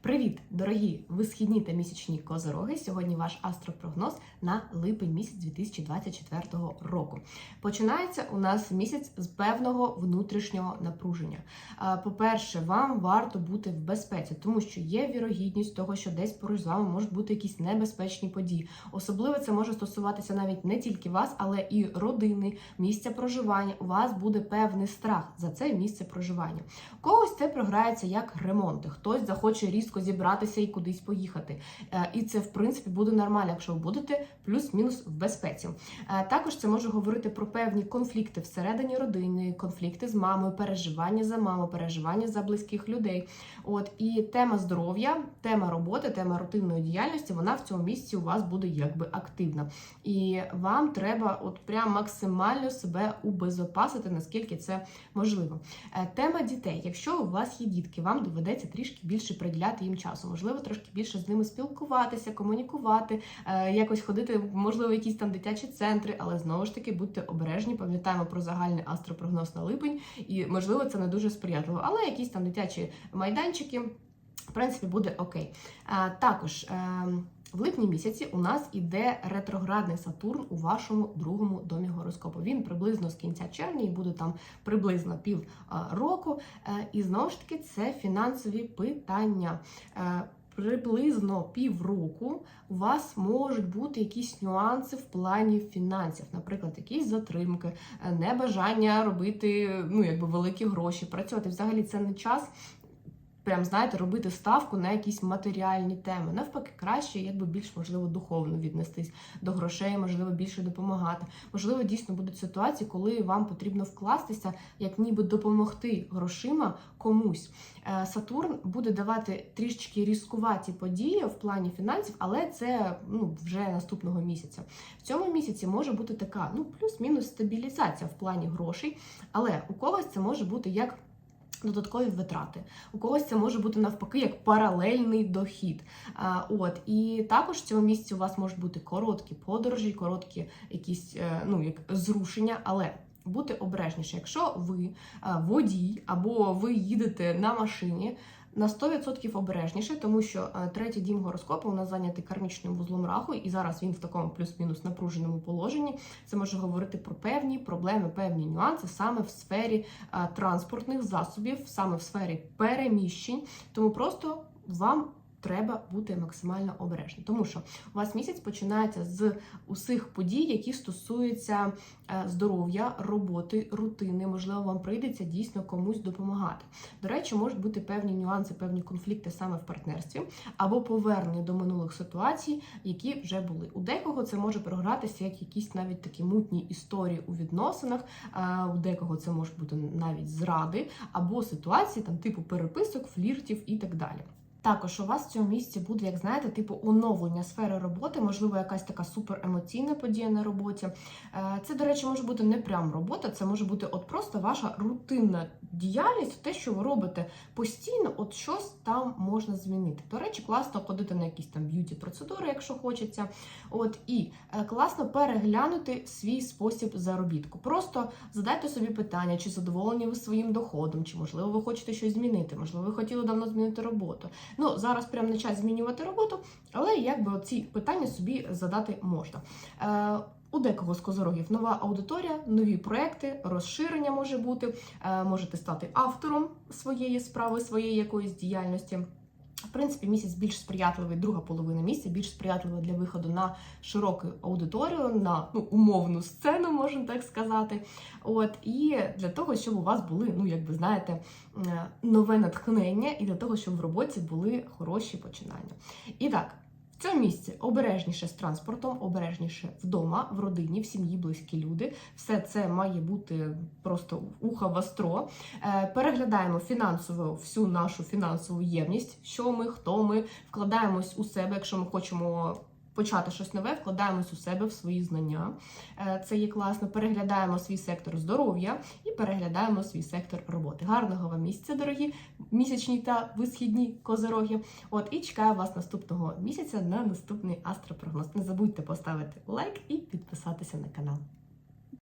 Привіт, дорогі висхідні та місячні козороги. Сьогодні ваш астропрогноз на липень місяць 2024 року. Починається у нас місяць з певного внутрішнього напруження. По-перше, вам варто бути в безпеці, тому що є вірогідність того, що десь поруч з вами можуть бути якісь небезпечні події. Особливо це може стосуватися навіть не тільки вас, але і родини, місця проживання. У вас буде певний страх за це місце проживання. Когось це програється як ремонти, хтось захоче різко зібратися і кудись поїхати. Е, І це, в принципі, буде нормально, якщо ви будете плюс-мінус в безпеці. Е, Також це може говорити про певні конфлікти всередині родини, конфлікти з мамою, переживання за маму, переживання за близьких людей. От і тема здоров'я, тема роботи, тема рутинної діяльності, вона в цьому місці у вас буде якби активна. І вам треба от прям максимально себе убезопасити, наскільки це можливо. Е, Тема дітей. Якщо у вас є дітки, вам доведеться трішки більше приділяти їм часу. Можливо, трошки більше з ними спілкуватися, комунікувати, е, якось ходити, можливо, в якісь там дитячі центри, але знову ж таки будьте обережні, пам'ятаємо про загальний астропрогноз на липень, і можливо це не дуже сприятливо, але якісь там дитячі майданчики. В принципі, буде окей. А, також е, в липні місяці у нас іде ретроградний Сатурн у вашому другому домі гороскопу. Він приблизно з кінця червня і буде там приблизно пів року. Е, і знову ж таки, це фінансові питання. Е, Приблизно півроку у вас можуть бути якісь нюанси в плані фінансів, наприклад, якісь затримки, е, небажання робити ну якби великі гроші, працювати. Взагалі це не час прям знаєте, робити ставку на якісь матеріальні теми. Навпаки, краще, якби більш можливо духовно віднестись до грошей, можливо, більше допомагати. Можливо, дійсно будуть ситуації, коли вам потрібно вкластися, як ніби допомогти грошима комусь. Е, Сатурн буде давати трішечки різкуваті події в плані фінансів, але це ну вже наступного місяця. В цьому місяці може бути така, ну плюс-мінус стабілізація в плані грошей, але у когось це може бути як додаткові витрати. У когось це може бути навпаки як паралельний дохід. А, от і також в цьому місці у вас можуть бути короткі подорожі, короткі якісь е, ну як зрушення, але. Бути обережніше, якщо ви е, водій або ви їдете на машині, на 100% обережніше, тому що е, третій дім гороскопу у нас зайнятий кармічним вузлом раху, і зараз він в такому плюс-мінус напруженому положенні. Це може говорити про певні проблеми, певні нюанси саме в сфері е, транспортних засобів, саме в сфері переміщень. Тому просто вам. Треба бути максимально обережним, тому що у вас місяць починається з усіх подій, які стосуються е, здоров'я, роботи, рутини. Можливо, вам прийдеться дійсно комусь допомагати. До речі, можуть бути певні нюанси, певні конфлікти саме в партнерстві або повернення до минулих ситуацій, які вже були. У декого це може програтися як якісь навіть такі мутні історії у відносинах. е, У декого це можуть бути навіть зради або ситуації там типу переписок, фліртів і так далі. Також у вас в цьому місці буде, як знаєте, типу оновлення сфери роботи, можливо, якась така суперемоційна подія на роботі. Е, Це, до речі, може бути не прям робота, це може бути от просто ваша рутинна діяльність, те, що ви робите постійно, от щось там можна змінити. До речі, класно ходити на якісь там б'юті процедури, якщо хочеться. От і е, класно переглянути свій спосіб заробітку. Просто задайте собі питання, чи задоволені ви своїм доходом, чи можливо ви хочете щось змінити, можливо, ви хотіли давно змінити роботу. Ну, зараз прям не час змінювати роботу, але якби ці питання собі задати можна. Е, у декого з козорогів нова аудиторія, нові проекти, розширення може бути. Е, можете стати автором своєї справи, своєї якоїсь діяльності. В принципі, місяць більш сприятливий, друга половина місяця більш сприятлива для виходу на широку аудиторію, на ну, умовну сцену, можна так сказати. От і для того, щоб у вас були, ну як ви знаєте, нове натхнення, і для того, щоб в роботі були хороші починання. І так. Цьому місці обережніше з транспортом, обережніше вдома, в родині, в сім'ї, близькі люди. Все це має бути просто уха востро. Е, Переглядаємо фінансово всю нашу фінансову ємність, що ми, хто ми, вкладаємось у себе, якщо ми хочемо. Почати щось нове, вкладаємось у себе в свої знання. Е, Це є класно. Переглядаємо свій сектор здоров'я і переглядаємо свій сектор роботи. Гарного вам місяця, дорогі місячні та висхідні козороги. От і чекаю вас наступного місяця на наступний астропрогноз. Не забудьте поставити лайк і підписатися на канал.